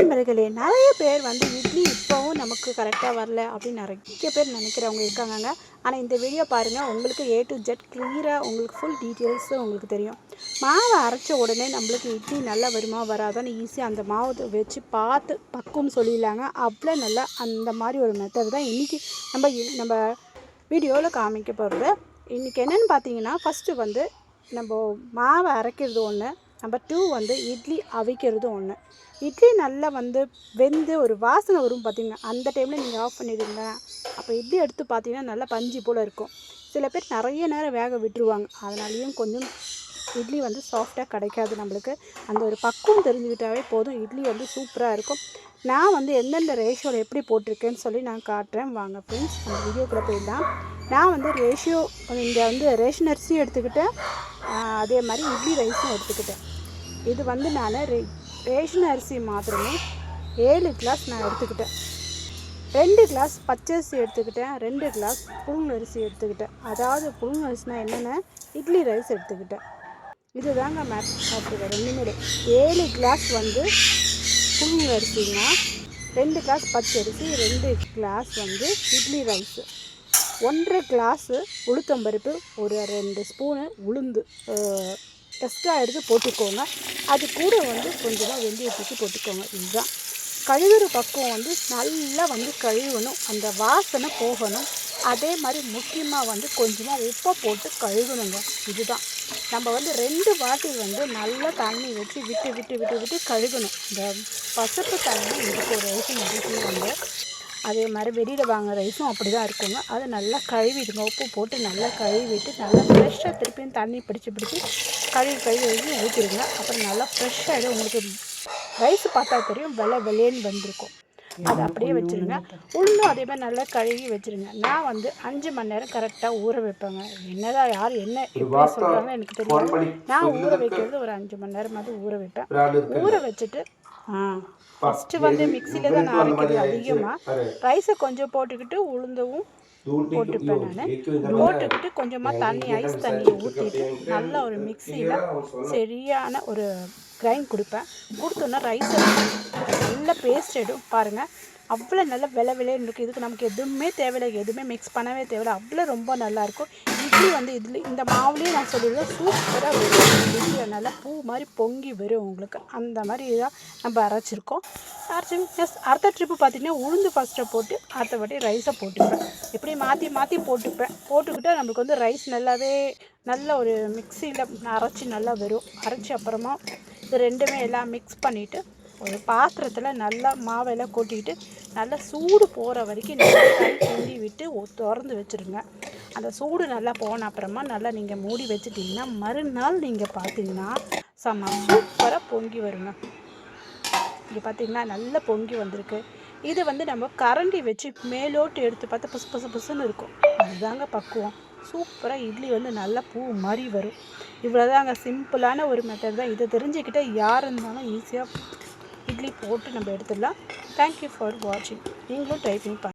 நண்பர்களே நிறைய பேர் வந்து இட்லி இப்போவும் நமக்கு கரெக்டாக வரல அப்படின்னு நிறைய பேர் நினைக்கிறவங்க இருக்காங்கங்க. ஆனால் இந்த வீடியோ பாருங்கள் உங்களுக்கு ஏ டு ஜெட் கிளியராக உங்களுக்கு ஃபுல் டீட்டெயில்ஸு உங்களுக்கு தெரியும். மாவை அரைச்ச உடனே நம்மளுக்கு இட்லி நல்லா வருமா வராதான்னு ஈஸியாக அந்த மாவை வச்சு பார்த்து பக்குவம் சொல்லிடலாங்க. அவ்வளோ நல்லா அந்த மாதிரி ஒரு மெத்தட் தான் இன்றைக்கி நம்ம நம்ம வீடியோவில் காமிக்க போகிறது இன்றைக்கி என்னென்னு பார்த்தீங்கன்னா ஃபஸ்ட்டு வந்து நம்ம மாவை அரைக்கிறது ஒன்று நம்பர் டூ வந்து இட்லி அவிக்கிறது ஒன்று இட்லி நல்லா வந்து வெந்து ஒரு வாசனை வரும் பார்த்தீங்கன்னா அந்த டைமில் நீங்கள் ஆஃப் பண்ணிடுங்க. அப்போ இட்லி எடுத்து பார்த்தீங்கன்னா நல்லா பஞ்சு போல் இருக்கும். சில பேர் நிறைய நேரம் வேக விட்டுருவாங்க. அதனாலேயும் கொஞ்சம் இட்லி வந்து சாஃப்டாக கிடைக்காது நம்மளுக்கு. அந்த ஒரு பக்குவம் தெரிஞ்சுக்கிட்டாவே போதும். இட்லி வந்து சூப்பராக இருக்கும். நான் வந்து எந்தெந்த ரேஷியோவில் எப்படி போட்டிருக்கேன்னு சொல்லி நான் காட்டுறேன். வாங்க ஃப்ரெண்ட்ஸ் அந்த வீடியோக்குள்ளே போயிடலாம். நான் வந்து ரேஷியோ இங்கே வந்து ரேஷன் அரிசியும் எடுத்துக்கிட்டேன். அதே மாதிரி இட்லி ரைஸும் எடுத்துக்கிட்டேன். இது வந்து நான் ரே ரேஷன் அரிசி மாத்திரமே ஏழு கிளாஸ் நான் எடுத்துக்கிட்டேன். ரெண்டு கிளாஸ் பச்சரிசி எடுத்துக்கிட்டேன். ரெண்டு கிளாஸ் புழுங்கல் அரிசி எடுத்துக்கிட்டேன். அதாவது புழுங்க அரிசினா என்னென்ன? இட்லி ரைஸ் எடுத்துக்கிட்டேன். இதுதாங்க மேப் அப்படி ரெண்டுமே ஏழு கிளாஸ் வந்து புழுங்கல் அரிசினா ரெண்டு கிளாஸ் பச்சரிசி ரெண்டு கிளாஸ் வந்து இட்லி ரைஸு ஒன்றரை கிளாஸு உளுத்தம்பருப்பு ஒரு ரெண்டு ஸ்பூனு உளுந்து எக்ஸ்ட்ரா எடுத்து போட்டுக்கோங்க. அது கூட வந்து கொஞ்சமாக வெந்தயம் தூக்கி போட்டுக்கோங்க. இதுதான். கழுவுற பக்குவம் வந்து நல்லா வந்து கழுவணும். அந்த வாசனை போகணும். அதே மாதிரி முக்கியமாக வந்து கொஞ்சமாக உப்பை போட்டு கழுவணுங்க. இதுதான். நம்ம வந்து ரெண்டு வாட்டி வந்து நல்லா தண்ணி வச்சு விட்டு விட்டு விட்டு விட்டு கழுகணும் இந்த பசப்பு தண்ணி இதுக்கு ஒரு ரைஸும் வந்து அதே மாதிரி வெளியில் வாங்குற ரைஸும் அப்படி தான் இருக்குங்க. அதை நல்லா கழுவிடுங்க. உப்பு போட்டு நல்லா கழுவிட்டு நல்லா ஃப்ரெஷ்ஷாக திருப்பியும் தண்ணி பிடிச்சி பிடிச்சி கழுவி கழுவி கழுவி ஊற்றிடுங்க அப்புறம் நல்லா ஃப்ரெஷ்ஷாகிடும் உங்களுக்கு ரைஸ் பார்த்தா தெரியும். வெள்ளை வெள்ளையன்னு வந்திருக்கும். அதை அப்படியே வச்சுருங்க. உளுந்தும் அதே மாதிரி நல்லா கழுவி வச்சுருங்க. நான் வந்து அஞ்சு மணி நேரம் கரெக்டாக ஊற வைப்பேங்க. என்னதான் யார் என்ன எப்படி சொல்கிறாங்க எனக்கு தெரியும் நான் ஊற வைக்கிறது ஒரு அஞ்சு மணி நேரமாவது ஊற வைப்பேன். ஊற வச்சுட்டு ஃபஸ்ட்டு வந்து மிக்சியில் தான் நான் அரைக்கிறது அதிகமாக ரைஸை கொஞ்சம் போட்டுக்கிட்டு உளுந்தவும் போட்டுப்பேன் நான் போட்டுக்கிட்டு கொஞ்சமாக தண்ணி ஐஸ் தண்ணியை ஊற்றிட்டு நல்ல ஒரு மிக்சியில் சரியான ஒரு கிரைண்ட் கொடுப்பேன். கொடுத்தோன்னா ரைஸ் நல்ல பேஸ்ட் ஆகிடும் பாருங்கள் அவ்வளோ நல்ல விலை விலைன்னு இருக்குது இதுக்கு நமக்கு எதுவுமே தேவையில்லை. எதுவுமே மிக்ஸ் பண்ணவே தேவையில்லை. அவ்வளோ ரொம்ப நல்லாயிருக்கும் இட்லி வந்து இதில் இந்த மாவுலேயும் நான் சொல்லிடுவேன் சூப்பராக வரும் நல்லா பூ மாதிரி பொங்கி வரும் உங்களுக்கு. அந்த மாதிரி தான் நம்ம அரைச்சிருக்கோம். அரைச்சி எஸ் அடுத்த ட்ரிப்பு பார்த்திங்கன்னா உளுந்து ஃபஸ்ட்டை போட்டு அடுத்த வாட்டி ரைஸை போட்டுப்பேன். இப்படி மாற்றி மாற்றி போட்டுப்பேன். போட்டுக்கிட்டால் நம்மளுக்கு வந்து ரைஸ் நல்லாவே நல்ல ஒரு மிக்சியில் அரைச்சி நல்லா வரும். அரைச்சி அப்புறமா இது ரெண்டுமே எல்லாம் மிக்ஸ் பண்ணிவிட்டு ஒரு பாத்திரத்தில் நல்லா மாவெல்லாம் கொட்டிட்டு நல்லா சூடு போகிற வரைக்கும் நல்லா கை கிண்டி விட்டு திறந்து வச்சுருங்க. அந்த சூடு நல்லா போன அப்புறமா நல்லா நீங்கள் மூடி வச்சுட்டிங்கன்னா மறுநாள் நீங்கள் பார்த்தீங்கன்னா செம்ம சூப்பராக பொங்கி வருங்க. இங்கே பார்த்தீங்கன்னா நல்லா பொங்கி வந்திருக்கு. இது வந்து நம்ம கரண்டி வச்சு மேலோட்டு எடுத்து பார்த்தா புசு புசு புசுன்னு இருக்கும். அதுதாங்க பக்குவம். சூப்பராக இட்லி வந்து நல்லா பூ மாதிரி வரும். இவ்வளோதாங்க சிம்பிளான ஒரு மெத்தட் தான். இதை தெரிஞ்சுக்கிட்டால் யார் இருந்தாலும் ஈஸியாக இட்லி போட்டு நம்ம எடுத்துடலாம். தேங்க்யூ ஃபார் வாட்சிங் நீங்களும் டைப்பிங் பண்ண